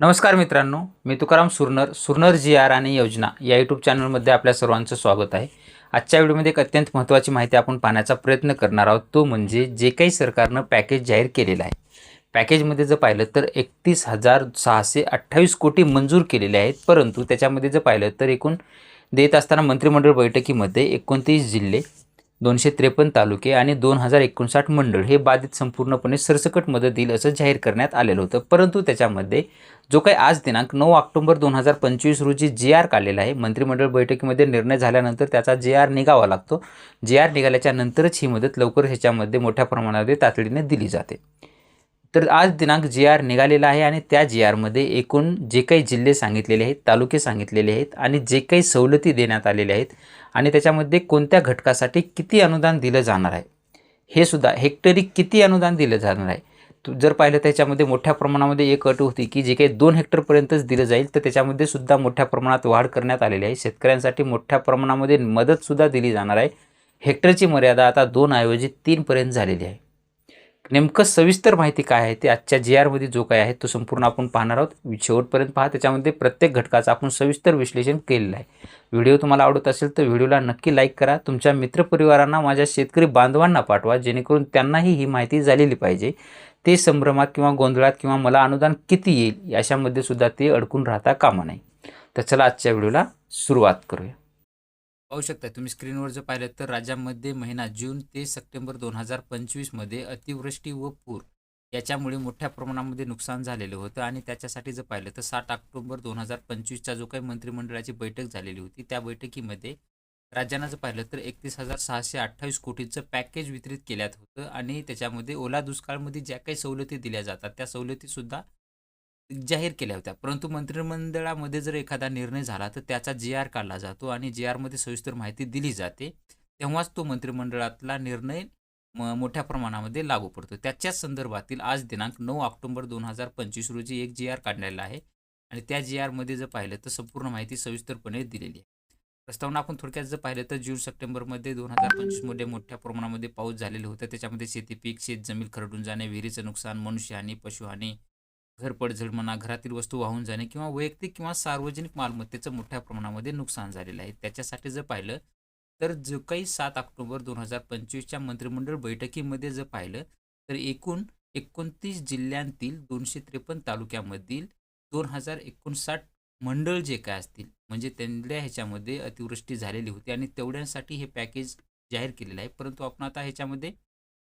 नमस्कार मित्रांनो मी तुकाराम सुरनर सुरनर जी आर आणि योजना या यूट्यूब चॅनलमध्ये आपल्या सर्वांचं स्वागत आहे. आजच्या व्हिडिओमध्ये एक अत्यंत महत्त्वाची माहिती आपण पाहण्याचा प्रयत्न करणार आहोत. तो म्हणजे जे काही सरकारनं पॅकेज जाहीर केलेलं आहे. पॅकेजमध्ये जर पाहिलं तर एकतीस हजार सहाशे अठ्ठावीस कोटी मंजूर केलेले आहेत. परंतु त्याच्यामध्ये जर पाहिलं तर एकूण देत असताना मंत्रिमंडळ बैठकीमध्ये एकोणतीस जिल्हे दोनशे त्रेपन्न तालुके आणि दोन हजार एकोणसाठ मंडळ हे बाधित संपूर्णपणे सरसकट मदत देईल असं जाहीर करण्यात आलेलं होतं. परंतु त्याच्यामध्ये जो काही आज दिनांक नऊ ऑक्टोबर दोन हजार पंचवीस रोजी जे आर काढलेला आहे मंत्रिमंडळ बैठकीमध्ये निर्णय झाल्यानंतर त्याचा जे आर निघावा लागतो. जे आर निघाल्याच्या नंतरच ही मदत लवकर ह्याच्यामध्ये मोठ्या प्रमाणामध्ये तातडीने दिली जाते. तर आज दिनांक जी आर निघालेला आहे आणि त्या जी आरमध्ये एकूण जे काही जिल्हे सांगितलेले आहेत तालुके सांगितलेले आहेत आणि जे काही सवलती देण्यात आलेल्या आहेत आणि त्याच्यामध्ये कोणत्या घटकासाठी किती अनुदान दिलं जाणार आहे हे सुद्धा हेक्टरी किती अनुदान दिलं जाणार आहे. तू जर पाहिलं त्याच्यामध्ये मोठ्या प्रमाणामध्ये एक अट होती की जे काही दोन हेक्टरपर्यंतच दिलं जाईल तर त्याच्यामध्ये सुद्धा मोठ्या प्रमाणात वाढ करण्यात आलेली आहे. शेतकऱ्यांसाठी मोठ्या प्रमाणामध्ये मदतसुद्धा दिली जाणार आहे. हेक्टरची मर्यादा आता दोन ऐवजी तीनपर्यंत झालेली आहे. नेमकं सविस्तर माहिती काय आहे ते आजच्या जी आरमध्ये जो काय आहे तो संपूर्ण आपण पाहणार आहोत. शेवटपर्यंत पहा त्याच्यामध्ये प्रत्येक घटकाचं आपण सविस्तर विश्लेषण केलेलं आहे. व्हिडिओ तुम्हाला आवडत असेल तर व्हिडिओला नक्की लाईक करा. तुमच्या मित्रपरिवारांना माझ्या शेतकरी बांधवांना पाठवा जेणेकरून त्यांनाही ही माहिती झालेली पाहिजे. ते संभ्रमात किंवा गोंधळात किंवा मला अनुदान किती येईल याच्यामध्ये सुद्धा ते अडकून राहता कामा नाही तर चला आजच्या व्हिडिओला सुरुवात करूया. पाहू शकता तुम्ही स्क्रीनवर जर पाहिलं तर राज्यामध्ये महिना जून ते सप्टेंबर दोन हजार पंचवीसमध्ये अतिवृष्टी व पूर याच्यामुळे मोठ्या प्रमाणामध्ये नुकसान झालेलं होतं. आणि त्याच्यासाठी जर पाहिलं तर सात ऑक्टोबर दोन हजार पंचवीसचा जो काही मंत्रिमंडळाची बैठक झालेली होती त्या बैठकीमध्ये राज्यांना जर पाहिलं तर एकतीस हजार सहाशे अठ्ठावीस कोटीचं पॅकेज वितरित केल्यात होतं. आणि त्याच्यामध्ये ओला दुष्काळमध्ये ज्या काही सवलती दिल्या जातात त्या सवलतीसुद्धा जाहीर केल्या होत्या. परंतु मंत्रिमंडळामध्ये जर एखादा निर्णय झाला तर त्याचा जी आर काढला जातो आणि जी आरमध्ये सविस्तर माहिती दिली जाते. तेव्हाच तो मंत्रिमंडळातला निर्णय म मोठ्या प्रमाणामध्ये लागू पडतो. त्याच्याच संदर्भातील आज दिनांक नऊ ऑक्टोबर दोन हजार पंचवीस रोजी एक जी आर काढलेला आहे आणि त्या जी आरमध्ये जर पाहिलं तर संपूर्ण माहिती सविस्तरपणे दिलेली आहे. प्रस्तावना आपण थोडक्यात जर पाहिलं तर जून सप्टेंबरमध्ये दोन हजार पंचवीसमध्ये मोठ्या प्रमाणामध्ये पाऊस झालेलं होतं. त्याच्यामध्ये शेती पीक खरडून जाणे विहिरीचं नुकसान मनुष्यहानी पशुहानी घर पडझड म्हणा घरातील वस्तू वाहून जाणे किंवा वैयक्तिक किंवा सार्वजनिक मालमत्तेचं मोठ्या प्रमाणामध्ये नुकसान झालेलं आहे. त्याच्यासाठी जर पाहिलं तर जो काही सात ऑक्टोबर दोन हजार पंचवीसच्या मंत्रिमंडळ बैठकीमध्ये जर पाहिलं तर एकूण एकोणतीस जिल्ह्यांतील दोनशे त्रेपन्न तालुक्यामधील दोन हजार एकोणसाठ मंडळ जे काय असतील म्हणजे त्यांच्या ह्याच्यामध्ये अतिवृष्टी झालेली होती आणि तेवढ्यांसाठी हे पॅकेज जाहीर केलेलं आहे. परंतु आपण आता ह्याच्यामध्ये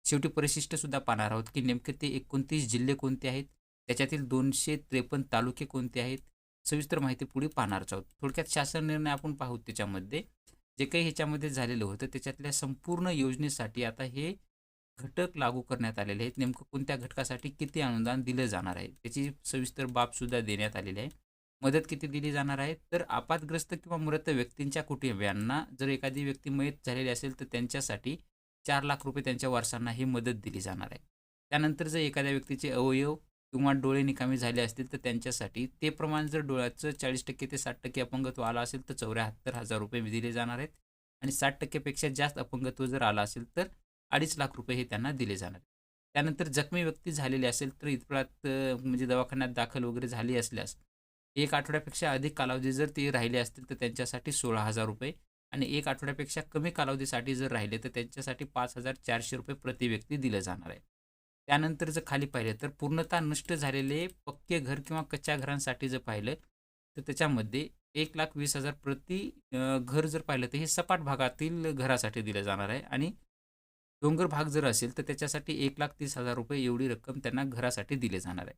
शेवटी परिशिष्टसुद्धा पाहणार आहोत की नेमके ते एकोणतीस जिल्हे कोणते आहेत त्याच्यातील दोनशे त्रेपन्न तालुके कोणते आहेत? सविस्तर माहिती पुढे पाहणारच आहोत. थोडक्यात शासन निर्णय आपण पाहू त्याच्यामध्ये. जे काही ह्याच्यामध्ये झालेलं होतं त्याच्यातल्या संपूर्ण योजनेसाठी आता हे घटक लागू करण्यात आलेले आहेत. नेमकं कोणत्या घटकासाठी किती अनुदान दिलं जाणार आहे? त्याची सविस्तर बाबसुद्धा देण्यात आलेली आहे. मदत किती दिली जाणार आहे? तर आपातग्रस्त किंवा मृत व्यक्तींच्या कुटुंबियांना जर एखादी व्यक्ती मयत झालेली असेल तर त्यांच्यासाठी चार लाख रुपये त्यांच्या वारसांना ही मदत दिली जाणार आहे. त्यानंतर जर एखाद्या व्यक्तीचे अवयव किंवा डोळे निकामी झाले असतील तर त्यांच्यासाठी ते प्रमाण जर डोळ्याचं चाळीस टक्के ते साठ टक्के अपंगत्व आलं असेल तर चौऱ्याहत्तर हजार रुपये दिले जाणार आहेत. आणि साठ टक्केपेक्षा जास्त अपंगत्व जर आलं असेल तर अडीच लाख रुपये हे त्यांना दिले जाणार आहेत. त्यानंतर जखमी व्यक्ती झालेली असेल तर इतपरात म्हणजे दवाखान्यात दाखल वगैरे झाली असल्यास एक आठवड्यापेक्षा अधिक कालावधी जर ते राहिले असतील तर त्यांच्यासाठी सोळा हजार रुपये आणि एक आठवड्यापेक्षा कमी कालावधीसाठी जर राहिले तर त्यांच्यासाठी पाच हजार चारशे रुपये प्रति व्यक्ती दिलं जाणार आहे त्यानंतर जर खाली पाहिलं तर पूर्णतः नष्ट झालेले पक्के घर किंवा कच्च्या घरांसाठी जर पाहिलं तर त्याच्यामध्ये एक लाख वीस हजार प्रति घर जर पाहिलं तर हे सपाट भागातील घरासाठी दिलं जाणार आहे. आणि डोंगर भाग जर असेल तर त्याच्यासाठी एक लाख तीस हजार रुपये एवढी रक्कम त्यांना घरासाठी दिले जाणार आहे.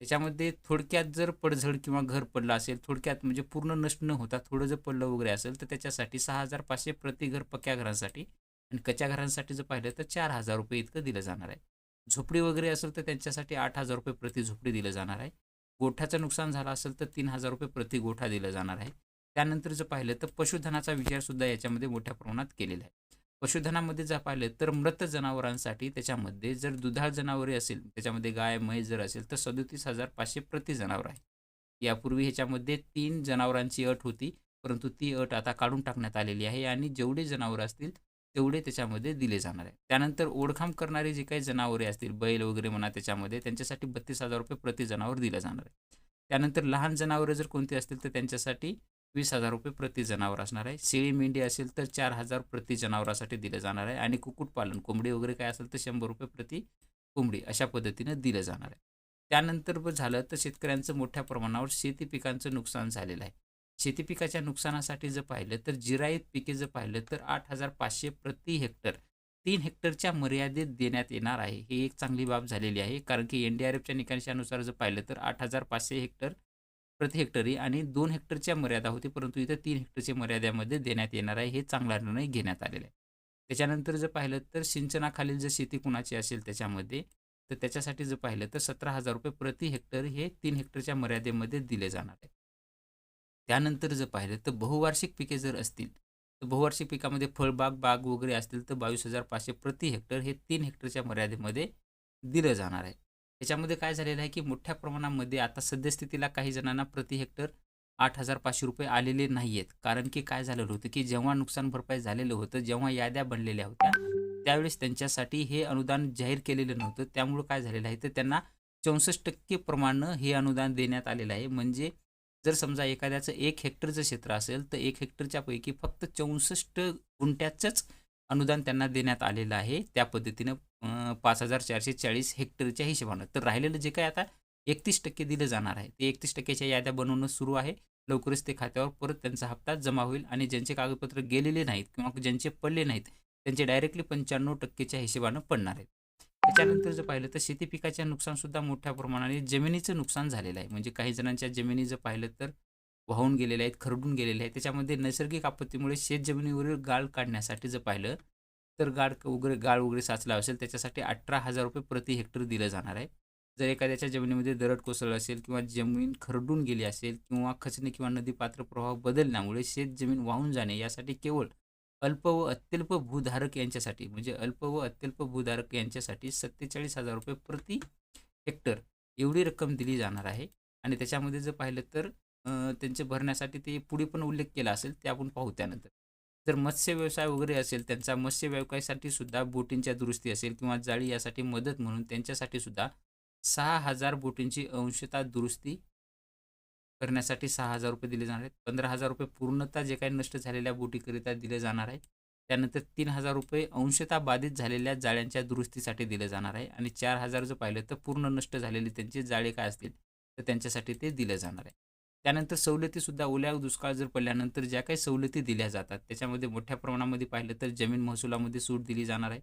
त्याच्यामध्ये थोडक्यात जर पडझड किंवा घर पडलं असेल थोडक्यात म्हणजे पूर्ण नष्ट न होता थोडं जर पडलं वगैरे असेल तर त्याच्यासाठी सहा हजार पाचशे प्रति घर पक्क्या घरांसाठी आणि कच्च्या घरांसाठी जर पाहिलं तर चार हजार रुपये इतकं दिलं जाणार आहे. झोपडी वगैरे असेल तर त्यांच्यासाठी आठ हजार रुपये प्रति झोपडी दिलं जाणार आहे. गोठ्याचं नुकसान झालं असेल तर तीन हजार रुपये प्रति गोठा दिलं जाणार आहे. त्यानंतर जर पाहिलं तर पशुधनाचा विचारसुद्धा याच्यामध्ये मोठ्या प्रमाणात केलेला आहे. पशुधनामध्ये जर पाहिलं तर मृत जनावरांसाठी त्याच्यामध्ये जर दुधाळ जनावरे असेल त्याच्यामध्ये गाय म्हैस जर असेल तर सदोतीस हजार पाचशे प्रति जनावर आहे. यापूर्वी ह्याच्यामध्ये तीन जनावरांची अट होती परंतु ती अट आता काढून टाकण्यात आलेली आहे आणि जेवढे जनावरं असतील तेवढे त्याच्यामध्ये दिले जाणार आहे. त्यानंतर ओढखाम करणारे जे काही जनावरे असतील बैल वगैरे म्हणा त्याच्यामध्ये त्यांच्यासाठी बत्तीस हजार रुपये प्रति जनावर दिलं जाणार आहे. त्यानंतर लहान जनावरं जर कोणती असतील तर त्यांच्यासाठी वीस हजार रुपये प्रति जनावर असणार आहे. शेळी मेंढी असेल तर चार हजार प्रति जनावरासाठी दिलं जाणार आहे आणि कुक्कुटपालन कोंबडी वगैरे काय असेल तर शंभर रुपये प्रति कोंबडी अशा पद्धतीनं दिलं जाणार आहे. त्यानंतर झालं तर शेतकऱ्यांचं मोठ्या प्रमाणावर शेती पिकांचं नुकसान झालेलं आहे. शेती पिकाच्या नुकसानासाठी जर पाहिलं तर जिरायत पिके जर पाहिलं तर आठ हजार पाचशे प्रति हेक्टर तीन हेक्टरच्या मर्यादेत देण्यात येणार आहे. ही एक चांगली बाब झालेली आहे. कारण की एन डी आर एफच्या निकषानुसार जर पाहिलं तर आठ हजार पाचशे हेक्टर प्रति हेक्टरी आणि दोन हेक्टरच्या मर्यादा होती परंतु इथं तीन हेक्टरच्या मर्यादेमध्ये देण्यात येणार आहे. हे चांगला निर्णय घेण्यात आलेला आहे. त्याच्यानंतर जर पाहिलं तर सिंचनाखालील जर शेती कुणाची असेल त्याच्यामध्ये तर त्याच्यासाठी जर पाहिलं तर सतरा हजार रुपये प्रति हेक्टर हे तीन हेक्टरच्या मर्यादेमध्ये दिले जाणार आहे. त्यानंतर जर पाहिलं तर बहुवार्षिक पिके जर असतील तर बहुवार्षिक पिकामध्ये फळबाग बाग वगैरे असतील तर बावीस हजार पाचशे प्रति हेक्टर हे तीन हेक्टरच्या मर्यादेमध्ये दिलं जाणार आहे. त्याच्यामध्ये काय झालेलं आहे की मोठ्या प्रमाणामध्ये आता सद्यस्थितीला काही जणांना प्रति हेक्टर आठ हजार पाचशे रुपये आलेले नाही आहेत कारण की काय झालेलं होतं की जेव्हा नुकसान भरपाई झालेलं होतं जेव्हा याद्या बनलेल्या होत्या त्यावेळेस त्यांच्यासाठी हे अनुदान जाहीर केलेलं नव्हतं. त्यामुळं काय झालेलं आहे तर त्यांना चौसष्ट टक्के प्रमाणं हे अनुदान देण्यात आलेलं आहे. म्हणजे जर समजा एखाद्याचं एक हेक्टरचं क्षेत्र असेल तर एक हेक्टरच्या पैकी फक्त चौसष्ट गुंठ्याचंच अनुदान त्यांना देण्यात आलेलं आहे. त्या पद्धतीनं पाच हजार चारशे चाळीस हेक्टरच्या हिशोबानं. तर राहिलेलं जे काय आता एकतीस टक्के दिलं जाणार आहे. ते एकतीस टक्क्याच्या याद्या बनवणं सुरू आहे. लवकरच ते खात्यावर परत त्यांचा हप्ता जमा होईल आणि ज्यांचे कागदपत्र गेलेले नाहीत किंवा ज्यांचे पडले नाहीत त्यांचे डायरेक्टली पंच्याण्णव टक्केच्या हिशोबानं पडणार आहेत. त्याच्यानंतर जर पाहिलं तर शेती पिकाच्या नुकसानसुद्धा मोठ्या प्रमाणाने जमिनीचं नुकसान झालेलं आहे. म्हणजे काही जणांच्या जमिनी जर पाहिलं तर वाहून गेलेल्या आहेत खरडून गेलेल्या आहेत. त्याच्यामध्ये नैसर्गिक आपत्तीमुळे शेत जमिनीवरील गाळ काढण्यासाठी जर पाहिलं तर गाळ वगैरे गाळ वगैरे साचला असेल त्याच्यासाठी अठरा हजार रुपये प्रति हेक्टर दिलं जाणार आहे. जर एखाद्याच्या जमिनीमध्ये दरड कोसळलं असेल किंवा जमीन खरडून गेली असेल किंवा खचणे किंवा नदी पात्र प्रवाह बदलण्यामुळे शेत जमीन वाहून जाणे यासाठी केवळ अल्प व अत्यल्प भूधारक यांच्यासाठी म्हणजे अल्प व अत्यल्प भूधारक यांच्यासाठी सत्तेचाळीस हजार रुपये प्रति हेक्टर एवढी रक्कम दिली जाणार आहे. आणि त्याच्यामध्ये जर पाहिलं तर त्यांचे भरण्यासाठी ते पुढे पण उल्लेख केला असेल ते आपण पाहू त्यानंतर. जर मत्स्य व्यवसाय वगैरे असेल त्यांचा मत्स्य व्यवसायासाठी सुद्धा बोटींच्या दुरुस्ती असेल किंवा जाळी यासाठी मदत म्हणून त्यांच्यासाठी सुद्धा सहा हजार बोटींची अंशता दुरुस्ती करण्यासाठी सहा हजार रुपये दिले जाणार आहेत. पंधरा हजार रुपये पूर्णतः जे काही नष्ट झालेल्या बोटीकरिता दिले जाणार आहे त्यानंतर तीन हजार रुपये अंशतः बाधित झालेल्या जाळ्यांच्या दुरुस्तीसाठी दिले जाणार आहे. आणि चार हजार जर पाहिलं तर पूर्ण नष्ट झालेले त्यांचे जाळे काय असतील तर त्यांच्यासाठी ते दिले जाणार आहे. त्यानंतर सवलतीसुद्धा ओल्या दुष्काळ जर पडल्यानंतर ज्या काही सवलती दिल्या जातात त्याच्यामध्ये मोठ्या प्रमाणामध्ये पाहिलं तर जमीन महसुलामध्ये सूट दिली जाणार आहे.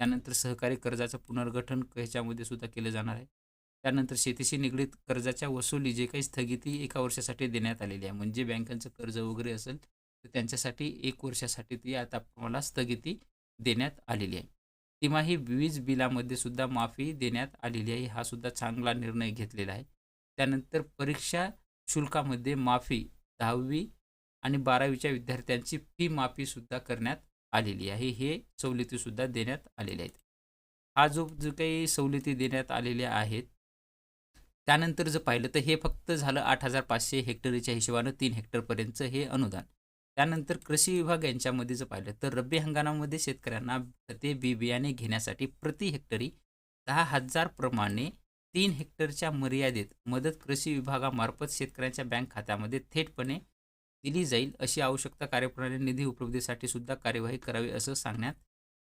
त्यानंतर सहकारी कर्जाचं पुनर्गठन ह्याच्यामध्ये सुद्धा केलं जाणार आहे. त्यानंतर शेतीशी निगडीत कर्जाच्या वसुली जे काही स्थगिती एका वर्षासाठी देण्यात आलेली आहे. म्हणजे बँकांचं कर्ज वगैरे असेल तर त्यांच्यासाठी एक वर्षासाठी ती आता मला स्थगिती देण्यात आलेली आहे. तिमाही वीज बिलामध्ये सुद्धा माफी देण्यात आलेली आहे. हा सुद्धा चांगला निर्णय घेतलेला आहे. त्यानंतर परीक्षा शुल्कामध्ये माफी दहावी आणि बारावीच्या विद्यार्थ्यांची फी माफीसुद्धा करण्यात आलेली आहे. हे सवलतीसुद्धा देण्यात आलेल्या आहेत. हा जो जो काही सवलती देण्यात आलेल्या आहेत त्यानंतर जर पाहिलं तर हे फक्त झालं आठ हजार पाचशे हेक्टरीच्या हिशोबानं तीन हेक्टरपर्यंतचं हे अनुदान. त्यानंतर कृषी विभाग यांच्यामध्ये जर पाहिलं तर रब्बी हंगामामध्ये शेतकऱ्यांना खते बी बियाणे घेण्यासाठी प्रति हेक्टरी दहा हजार प्रमाणे तीन हेक्टरच्या मर्यादेत मदत कृषी विभागामार्फत शेतकऱ्यांच्या बँक खात्यामध्ये थेटपणे दिली जाईल अशी आवश्यकता कार्यप्रणाली निधी उपलब्धीसाठी सुद्धा कार्यवाही करावी असं सांगण्यात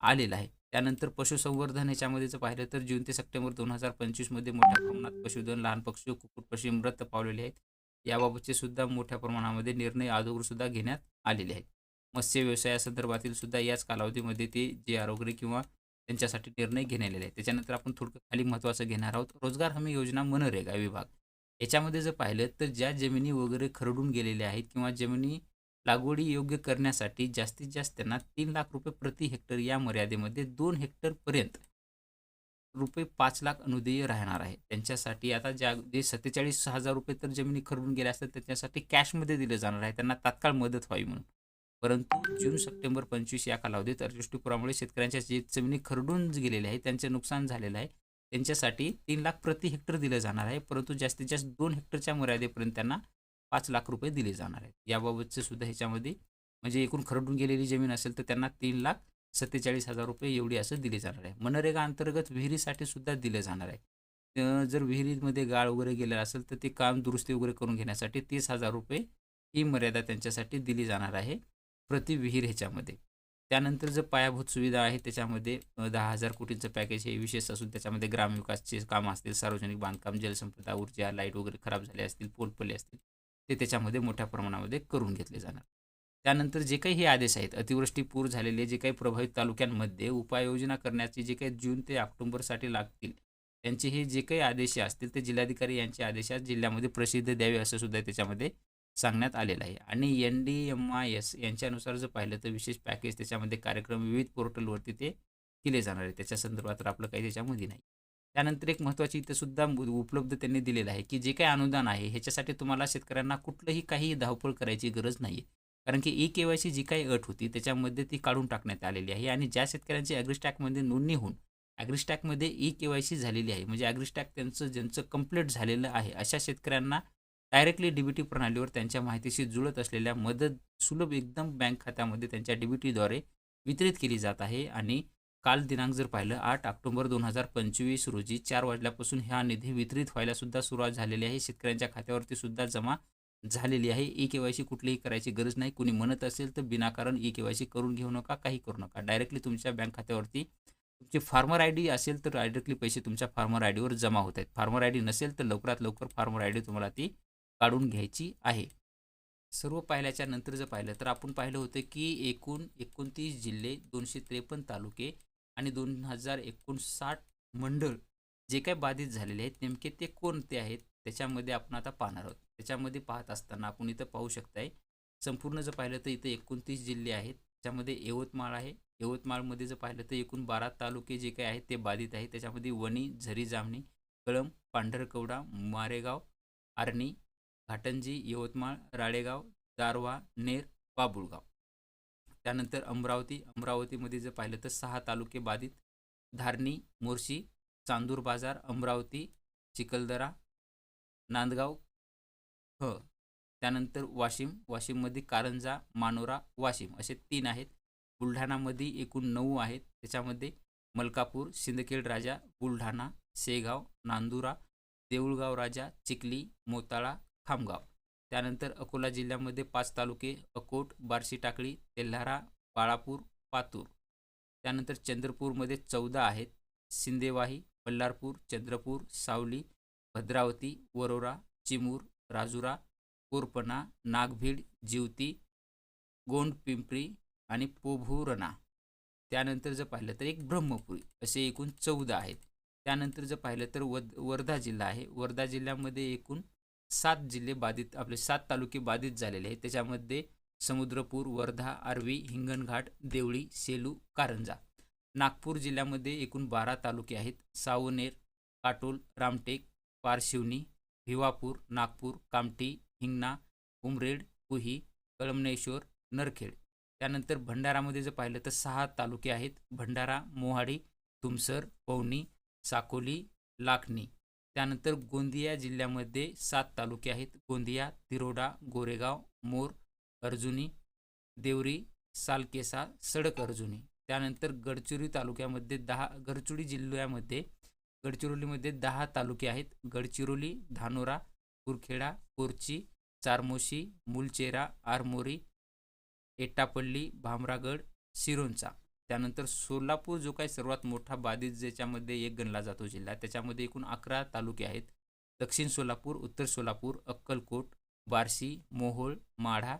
आलेलं आहे. त्यानंतर पशुसंवर्धन याच्यामध्ये जर पाहिलं तर जून ते सप्टेंबर दोन हजार पंचवीसमध्ये मोठ्या प्रमाणात पशुधन लहान पक्षी कुकुट पक्षी मृत पावलेले आहेत. याबाबतचे सुद्धा मोठ्या प्रमाणामध्ये निर्णय अगोदर सुद्धा घेण्यात आलेले आहेत. मत्स्य व्यवसायासंदर्भातील सुद्धा याच कालावधीमध्ये ते जे आरोग्य किंवा त्यांच्यासाठी निर्णय घेण्यात आले त्याच्यानंतर आपण थोडं खाली महत्त्वाचं घेणार आहोत. रोजगार हमी योजना मनरेगा विभाग. याच्यामध्ये जर पाहिलं तर ज्या जमिनी वगैरे खरडून गेलेल्या आहेत किंवा जमिनी लागवडी योग्य करण्यासाठी जास्तीत जास्त त्यांना तीन लाख रुपये प्रति हेक्टर या मर्यादेमध्ये दोन हेक्टरपर्यंत रुपये पाच लाख अनुदेय राहणार आहे. त्यांच्यासाठी आता ज्या जे सत्तेचाळीस हजार रुपये तर जमिनी खरडून गेल्या असतात त्याच्यासाठी कॅशमध्ये दिलं जाणार आहे. त्यांना तात्काळ मदत व्हावी म्हणून. परंतु जून सप्टेंबर पंचवीस या कालावधीत अतिवृष्टीपुरामुळे शेतकऱ्यांच्या जे जमिनी खरडून गेलेल्या आहेत त्यांचे नुकसान झालेलं आहे. त्यांच्यासाठी तीन लाख प्रति हेक्टर दिलं जाणार आहे. परंतु जास्तीत जास्त दोन हेक्टरच्या मर्यादेपर्यंत त्यांना पाच लाख रुपये दिले जाणार आहेत. याबाबतचे सुद्धा ह्याच्यामध्ये म्हणजे एकूण खरडून गेलेली जमीन असेल तर त्यांना तीन लाख सत्तेचाळीस हजार रुपये एवढी असं दिले जाणार आहे. मनरेगा अंतर्गत विहिरीसाठी सुद्धा दिलं जाणार आहे. जर विहिरीमध्ये गाळ वगैरे गेलेला असेल तर ते काम दुरुस्ती वगैरे करून घेण्यासाठी तीस हजार रुपये ही मर्यादा त्यांच्यासाठी दिली जाणार आहे प्रति विहीर ह्याच्यामध्ये. त्यानंतर जर पायाभूत सुविधा आहे त्याच्यामध्ये दहा हजार कोटींचं पॅकेज हे विशेष असून त्याच्यामध्ये ग्रामविकासचे कामं असतील सार्वजनिक बांधकाम जलसंपदा ऊर्जा लाइट वगैरे खराब झाले असतील पोलपल्ले असतील ते त्याच्यामध्ये मोठ्या प्रमाणामध्ये करून घेतले जाणार. त्यानंतर जे काही हे आदेश आहेत अतिवृष्टी पूर झालेले जे काही प्रभावित तालुक्यांमध्ये उपाययोजना करण्याचे जे काही जून ते ऑक्टोबरसाठी लागतील त्यांचे हे जे काही आदेश असतील ते जिल्हाधिकारी यांच्या आदेशात जिल्ह्यामध्ये प्रसिद्ध द्यावे असं सुद्धा त्याच्यामध्ये सांगण्यात आलेलं आहे. आणि N D M I S यांच्यानुसार जर पाहिलं तर विशेष पॅकेज त्याच्यामध्ये कार्यक्रम विविध पोर्टलवरती ते केले जाणार आहे. त्याच्या संदर्भात तर आपलं काही त्याच्यामध्ये नाही. त्यानंतर एक महत्त्वाची इथं सुद्धा उपलब्ध त्यांनी दिलेलं आहे की जे काही अनुदान आहे ह्याच्यासाठी तुम्हाला शेतकऱ्यांना कुठलंही काही धावपळ करायची गरज नाही आहे कारण की ई के वाय सी जी काही अट होती त्याच्यामध्ये ती काढून टाकण्यात आलेली आहे आणि ज्या शेतकऱ्यांची ॲग्रिस्टॅकमध्ये नोंदणी होऊन ॲग्रिस्टॅकमध्ये ई के वाय सी झालेली आहे म्हणजे ॲग्रिस्टॅक त्यांचं ज्यांचं कंप्लीट झालेलं आहे अशा शेतकऱ्यांना डायरेक्टली डी बी टी प्रणालीवर त्यांच्या माहितीशी जुळत असलेल्या मदत सुलभ एकदम बँक खात्यामध्ये त्यांच्या डी बी टीद्वारे वितरित केली जात आहे आणि काल दिनांक जर पाहिलं आठ ऑक्टोबर दोन हजार पंचवीस रोजी चार वाजल्यापासून हा निधी वितरित व्हायला सुद्धा सुरुवात झालेली आहे. शेतकऱ्यांच्या खात्यावरती सुद्धा जमा झालेली आहे. ई के वाय सी कुठलीही करायची गरज नाही. कुणी म्हणत असेल तर विनाकारण ई के वाय सी करून घेऊ नका काही करू नका. डायरेक्टली तुमच्या बँक खात्यावरती तुमची फार्मर आय डी असेल तर डायरेक्टली पैसे तुमच्या फार्मर आय डीवर जमा होत आहेत. फार्मर आय डी नसेल तर लवकरात लवकर फार्मर आय डी तुम्हाला ती काढून घ्यायची आहे. सर्व पाहिल्याच्या नंतर जर पाहिलं तर आपण पाहिलं होतं की एकूण एकोणतीस जिल्हे दोनशे त्रेपन्न तालुके आणि दोन हजार एकोणसाठ मंडळ जे काही बाधित झालेले आहेत नेमके ते कोणते आहेत त्याच्यामध्ये आपण आता पाहणार आहोत. त्याच्यामध्ये पाहत असताना आपण इथं पाहू शकताय संपूर्ण जर पाहिलं तर इथं एकोणतीस जिल्हे आहेत. त्याच्यामध्ये यवतमाळ आहे. यवतमाळमध्ये जर पाहिलं तर एकूण बारा तालुके जे काही आहेत ते बाधित आहेत. त्याच्यामध्ये वणी झरी जामणी कळंब पांढरकवडा मारेगाव आर्णी घाटंजी यवतमाळ राळेगाव दारवा नेर बाबुळगाव. त्यानंतर अमरावती अमरावतीमध्ये जर पाहिलं तर सहा तालुके बाधित. धारणी मोर्शी चांदूर बाजार अमरावती चिखलदरा नांदगाव ह. त्यानंतर वाशिम वाशिममध्ये कारंजा मानोरा वाशिम असे तीन आहेत. बुलढाणामध्ये एकूण नऊ आहेत. त्याच्यामध्ये मलकापूर सिंदखेड राजा बुलढाणा शेगाव नांदुरा देऊळगाव राजा चिखली मोताळा खामगाव. त्यानंतर अकोला जिल्ह्यामध्ये पाच तालुके अकोट बार्शी टाकळी तेल्हारा बाळापूर पातूर. त्यानंतर चंद्रपूरमध्ये चौदा आहेत. सिंदेवाही बल्लारपूर चंद्रपूर सावली भद्रावती वरोरा चिमूर राजुरा कोरपणा नागभीड जिवती गोंड पिंपरी आणि पोभुरणा. त्यानंतर जर पाहिलं तर एक ब्रह्मपुरी असे एकूण चौदा आहेत. त्यानंतर जर पाहिलं तर वद वर्धा जिल्हा आहे. वर्धा जिल्ह्यामध्ये एकूण सात जिल्हे बाधित आपले सात तालुके बाधित झालेले आहेत. त्याच्यामध्ये समुद्रपूर वर्धा आर्वी हिंगणघाट देवळी सेलू कारंजा. नागपूर जिल्ह्यामध्ये एकूण बारा तालुके आहेत. सावनेर काटोल रामटेक पारशिवनी भिवापूर नागपूर कामठी हिंगणा उमरेड कुही कळमनेश्वर नरखेड. त्यानंतर भंडारामध्ये जर पाहिलं तर सहा तालुके आहेत. भंडारा मोहाडी तुमसर पवनी साकोली लाखणी त्यानंतर गोंदिया जिल्ह्यामध्ये सात तालुके आहेत. गोंदिया तिरोडा गोरेगाव मोर अर्जुनी देवरी सालकेसा सडक अर्जुनी. त्यानंतर गडचिरोली तालुक्यामध्ये दहा गडचिरोली जिल्ह्यामध्ये गडचिरोलीमध्ये दहा तालुके आहेत. गडचिरोली धानोरा कुरखेडा कोरची चारमोशी मुलचेरा आरमोरी एटापल्ली भामरागड सिरोंचा. त्यानंतर सोलापूर जो काही सर्वात मोठा बाधित ज्याच्यामध्ये एक गणला जातो जिल्हा त्याच्यामध्ये एकूण अकरा तालुके आहेत. दक्षिण सोलापूर उत्तर सोलापूर अक्कलकोट बार्शी मोहोळ माढा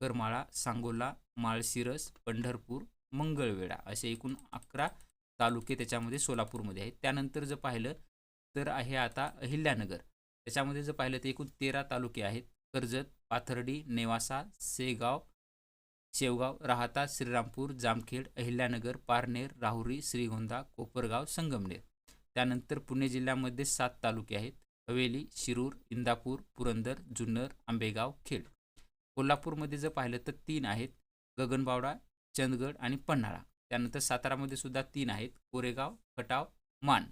करमाळा सांगोला माळशिरस पंढरपूर मंगळवेढा असे एकूण अकरा तालुके त्याच्यामध्ये सोलापूरमध्ये आहेत. त्यानंतर जर पाहिलं तर आहे आता अहिल्यानगर. त्याच्यामध्ये जर पाहिलं तर एकूण तेरा तालुके आहेत. कर्जत पाथर्डी नेवासा सेगाव शेवगाव राहता श्रीरामपूर जामखेड अहिल्यानगर पारनेर राहुरी श्रीगोंदा कोपरगाव संगमनेर. त्यानंतर पुणे जिल्ह्यामध्ये सात तालुके आहेत. हवेली शिरूर इंदापूर पुरंदर जुन्नर आंबेगाव खेड. कोल्हापूरमध्ये जर पाहिलं तर तीन आहेत. गगनबावडा चंदगड आणि पन्हाळा. त्यानंतर सातारामध्ये सुद्धा तीन आहेत. कोरेगाव खटाव मान.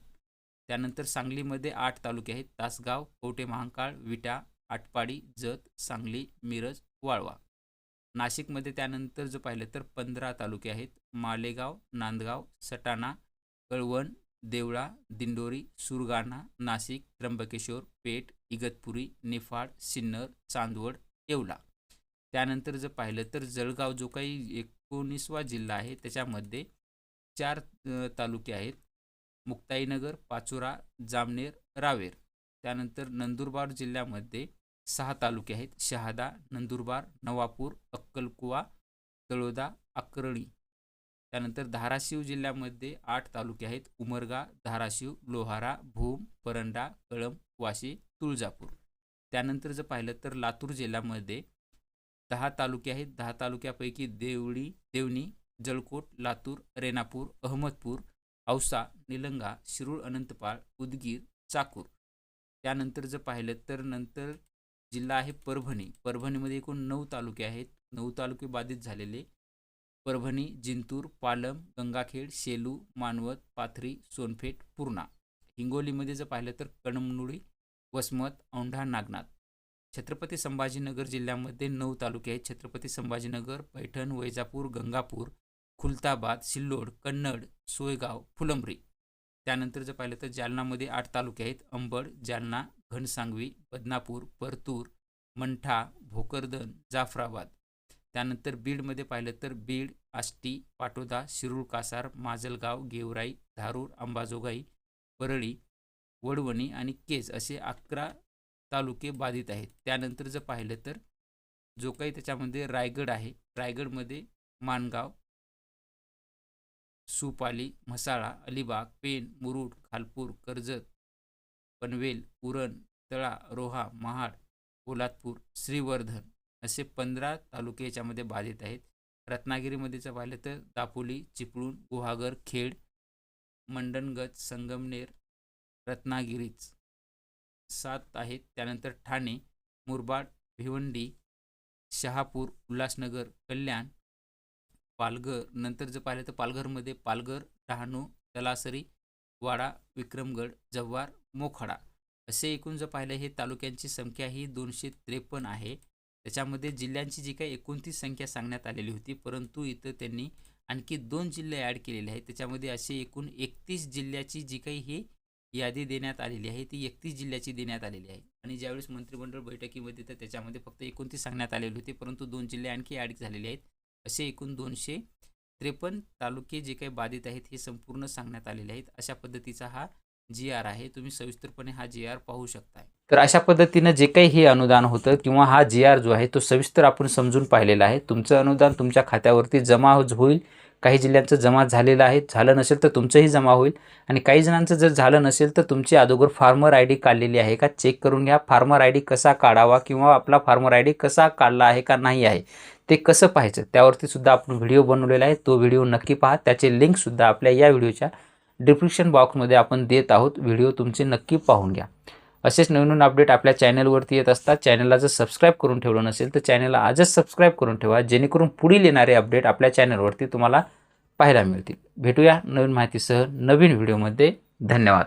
त्यानंतर सांगलीमध्ये आठ तालुके आहेत. तासगाव कवटे महांकाळ विटा आटपाडी जत सांगली मिरज वाळवा. नाशिकमध्ये त्यानंतर जर पाहिलं तर पंधरा तालुके आहेत. मालेगाव नांदगाव सटाणा कळवण देवळा दिंडोरी सुरगाणा नाशिक त्र्यंबकेश्वर पेठ इगतपुरी निफाड सिन्नर चांदवड येवला. त्यानंतर जर पाहिलं तर जळगाव जो काही एकोणीसवा जिल्हा आहे त्याच्यामध्ये चार तालुके आहेत. मुक्ताईनगर पाचोरा जामनेर रावेर. त्यानंतर नंदुरबार जिल्ह्यामध्ये सहा तालुके आहेत. शहादा नंदुरबार नवापूर अक्कलकुवा तळोदा अक्रणी त्यानंतर धाराशिव जिल्ह्यामध्ये आठ तालुके आहेत. उमरगा धाराशिव लोहारा भूम परंडा कळंब वाशी तुळजापूर. त्यानंतर जर पाहिलं तर लातूर जिल्ह्यामध्ये दहा तालुके आहेत. दहा तालुक्यापैकी देवळी देवणी जळकोट लातूर रेणापूर अहमदपूर औसा निलंगा शिरूळ अनंतपाळ उदगीर चाकूर. त्यानंतर जर पाहिलं तर नंतर जिल्हा आहे परभणी. परभणीमध्ये एकूण नऊ तालुके आहेत. नऊ तालुके बाधित झालेले परभणी जिंतूर पालम गंगाखेड सेलू मानवत पाथरी सोनपेठ पूर्णा. हिंगोलीमध्ये जर पाहिलं तर कणमनुळी वसमत औंढा नागनाथ. छत्रपती संभाजीनगर जिल्ह्यामध्ये नऊ तालुके आहेत. छत्रपती संभाजीनगर पैठण वैजापूर गंगापूर खुलताबाद सिल्लोड कन्नड सोयगाव फुलंब्री. त्यानंतर जर पाहिलं तर जालनामध्ये आठ तालुके आहेत. अंबड जालना घनसांगवी बदनापूर परतूर मंठा भोकरदन जाफराबाद. त्यानंतर बीडमध्ये पाहिलं तर बीड आष्टी पाटोदा शिरूर कासार माजलगाव गेवराई धारूर अंबाजोगाई परळी वडवणी आणि केज असे अकरा तालुके बाधित आहेत. त्यानंतर जर पाहिलं तर जो काही त्याच्यामध्ये रायगड आहे रायगडमध्ये माणगाव सुपाली म्हसाळा अलिबाग पेण मुरुड खालपूर कर्जत पनवेल उरण तळा रोहा महाड पोलादपूर श्रीवर्धन असे पंधरा तालुके याच्यामध्ये बाधित आहेत. रत्नागिरीमध्ये जर पाहिलं तर दापोली चिपळूण गुहागर खेड मंडणगड संगमनेर रत्नागिरीच सात आहेत. त्यानंतर ठाणे मुरबाड भिवंडी शहापूर उल्हासनगर कल्याण पालघर. नंतर जर पाहिलं तर पालघरमध्ये पालघर डहाणू तलासरी वाडा विक्रमगड जव्हार मोखाडा. असे एकूण जर पाहिलं हे तालुक्यांची संख्या ही दोनशे त्रेपन्न आहे. त्याच्यामध्ये जिल्ह्यांची जी काही एकोणतीस संख्या सांगण्यात आलेली होती परंतु इथं त्यांनी आणखी दोन जिल्हे ॲड केलेले आहेत. त्याच्यामध्ये असे एकूण एकतीस जिल्ह्याची जी काही ही यादी देण्यात आलेली आहे ती एकतीस जिल्ह्याची देण्यात आलेली आहे. आणि ज्यावेळेस मंत्रिमंडळ बैठकीमध्ये तर त्याच्यामध्ये फक्त एकोणतीस सांगण्यात आलेली होती परंतु दोन जिल्हे आणखी ॲड झालेले आहेत. असे एकूण दोनशे त्रेपन्न तालुके जे काही बाधित आहेत हे संपूर्ण सांगण्यात आलेले आहेत. अशा पद्धतीचा हा जी आर आहे तुम्ही सविस्तरपणे हा जी आर पाहू शकताय. तर अशा पद्धतीनं जे काही हे अनुदान होतं किंवा हा जी आर जो आहे तो सविस्तर आपण समजून पाहिलेला आहे. तुमचं अनुदान तुमच्या खात्यावरती जमा होईल. काही जिल्ह्यांचं जमा झालेलं आहे. झालं नसेल तर तुमचंही जमा होईल. आणि काही जणांचं जर झालं नसेल तर तुमची अगोदर फार्मर आय डी काढलेली आहे का? चेक करून घ्या. फार्मर आय डी कसा काढावा किंवा आपला फार्मर आय डी कसा काढला आहे का नाही आहे. ते कसं पाहायचं? त्यावरतीसुद्धा आपण व्हिडिओ बनवलेला आहे. तो व्हिडिओ नक्की पहा. त्याचे लिंकसुद्धा आपल्या या व्हिडिओच्या डिस्क्रिप्शन बॉक्समध्ये आपण देत आहोत. व्हिडिओ तुमचे नक्की पाहून घ्या. असेच नवीन नवीन अपडेट आपल्या चॅनलवरती येत असतात. चॅनलला जर सबस्क्राईब करून ठेवलं नसेल तर चॅनलला आजच सबस्क्राईब करून ठेवा जेणेकरून पुढील येणारे अपडेट आपल्या चॅनलवरती तुम्हाला पाहायला मिळतील. भेटूया नवीन माहितीसह नवीन व्हिडिओमध्ये. धन्यवाद.